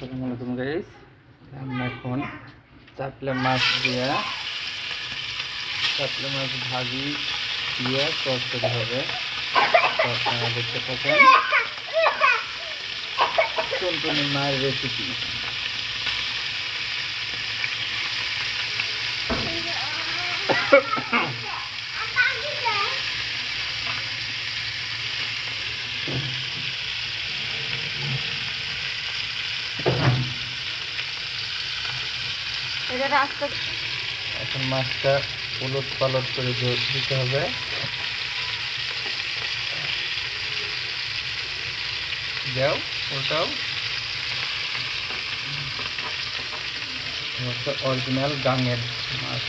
আসসালামু আলাইকুম গাইস আমরা এখন চাপলে মাছ দিয়া, চাপলে মাছ ভাজি দিয়ে তরকারি হবে। আপনারা দেখতে থাকেন। টুনটুনি মায়ের রেসিপি এটা এখন মাছটা উলট পালট করে দিতে হবে। ওটাও অরিজিনাল গাঙের মাছ।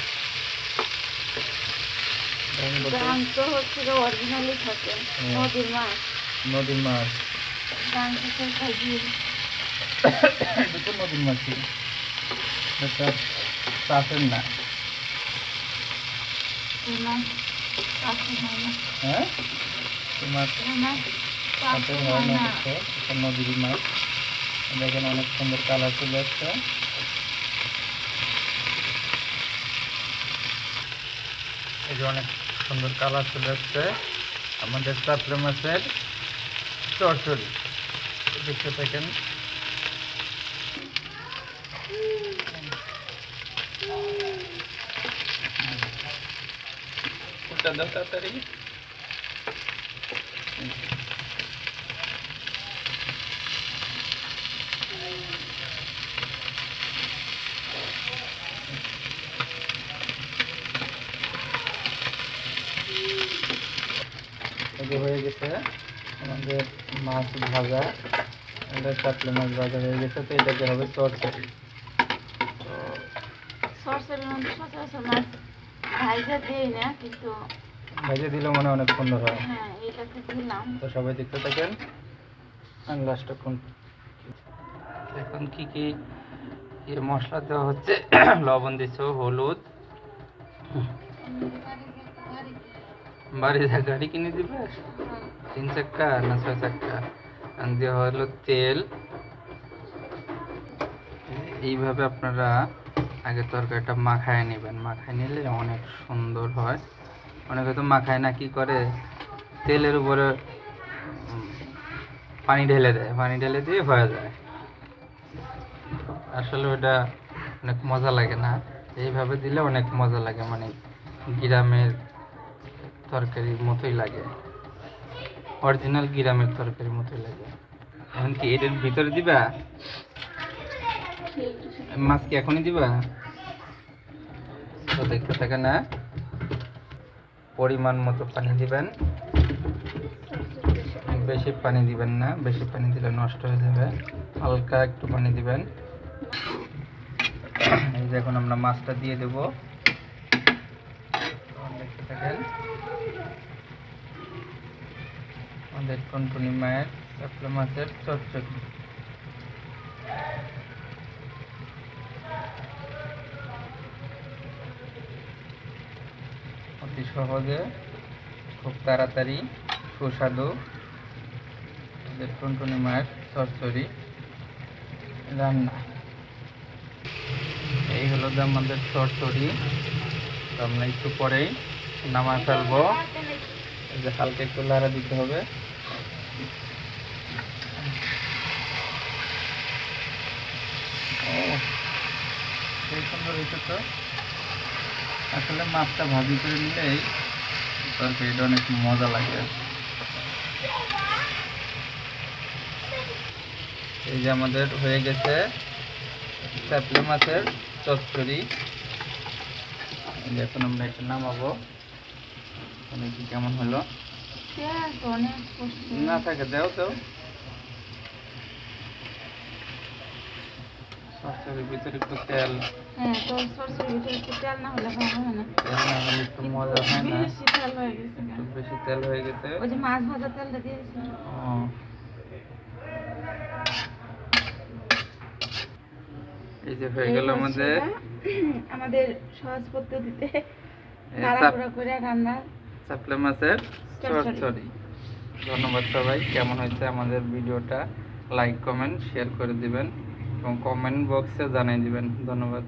গাং তো হচ্ছে অরিজিনালি থাকে হুম। নদীর মাছ। নদীর মাছ। তো নদীর এটা চাষের না। হয় চাষের না দেখো, নদীর মাছ দেখেন অনেক সুন্দর কালার চলে আসছে। এই যে অনেক সুন্দর কালার চলে আসছে। আমাদের চাপড়ে মাছের চরচড়ি। দেখতে থাকেন। ওটা দাও তাড়াতাড়ি এই যে হয়ে গেছে। আমাদের মাছ ভাজা আমাদের চাপলে মাছ ভাজা হয়ে গেছে তো এটাকে হবে চরচড়ি তো সরষের মধ্যে সচরাচর মাছ ভাইজা দিই না কিন্তু ভেজে দিলে মনে অনেক সুন্দর হয়। হ্যাঁ এটাকে দিলাম। তো সবাই দেখতে থাকেন। লাস্টে কোন এখন কি কি ইয়ে মশলা দেওয়া হচ্ছে? লবণ দিচ্ছ হলুদ। বাড়ি গাড়ি কিনে দিবে? তিন চাক্কা না ছয় চাক্কা? আর দেওয়া হলো তেল। এইভাবে আপনারা আগে তরকারিটা মাখায় নেবেন। মাখায় নিলে অনেক সুন্দর হয়। অনেকে তো মাখায় না, কি করে? তেলের উপরে পানি ঢেলে দেয়। পানি ঢেলে দিয়ে হয়ে যায়। আসলে ওটা অনেক মজা লাগে না? এইভাবে দিলে অনেক মজা লাগে মানে গ্রামের তরকারির মতোই লাগে। অরিজিনাল গ্রামের তরকারির মতোই লাগে। এমনকি এটার ভিতরে দিবা? মাছ কি এখনই দিবা? দেখতে থাকে না। পরিমাণ মতো পানি দিবেন। বেশি পানি দিবেন না, বেশি পানি দিলে নষ্ট হয়ে যাবে। হালকা একটু পানি দিবেন। এই যে এখন আমরা মাছটা দিয়ে দেব। দেখতে থাকেন। আমাদের টুনটুনি মায়ের চাপলা মাছের চচ্চড়ি। অতি সহজে খুব তাড়াতাড়ি সুস্বাদু টুনটুনি মায়ের চচ্চড়ি রান্না। এই হলো যে আমাদের চচ্চড়ি। আমরা একটু পরেই নামা ফেলব যে হালকা একটু লাড়া দিতে হবে। ও সুন্দর হয়েছে তো। আসলে মাছটা ভাজি করে নিলেই তরকারিটা অনেক মজা লাগে। এই যে আমাদের হয়ে গেছে চাপলি মাছের চচ্চড়ি। এখন আমরা এটা নামাবো। মানে কেমন হলো? করছে না থাকে দেও তো। চচ্চড়ির ভিতরে একটু তেল। হ্যাঁ তো সরষের ভিতরে একটু তেল না হলে ভালো হয় না। তেল না হলে একটু মজা হয় না। বেশি তেল হয়ে গেছে একটু বেশি তেল হয়ে গেছে। ওই যে মাছ ভাজা তেলটা দিয়েছি। ও। এই যে হয়ে গেল আমাদের। আমাদের সহজ পদ্ধতিতে তাড়াহুড়া করে রান্না। চাপলে মাছের। চচ্চড়ি ধন্যবাদ সবাই। কেমন হয়েছে আমাদের ভিডিওটা? লাইক কমেন্ট শেয়ার করে দিবেন। এবং কমেন্ট বক্সে জানিয়ে দিবেন। ধন্যবাদ।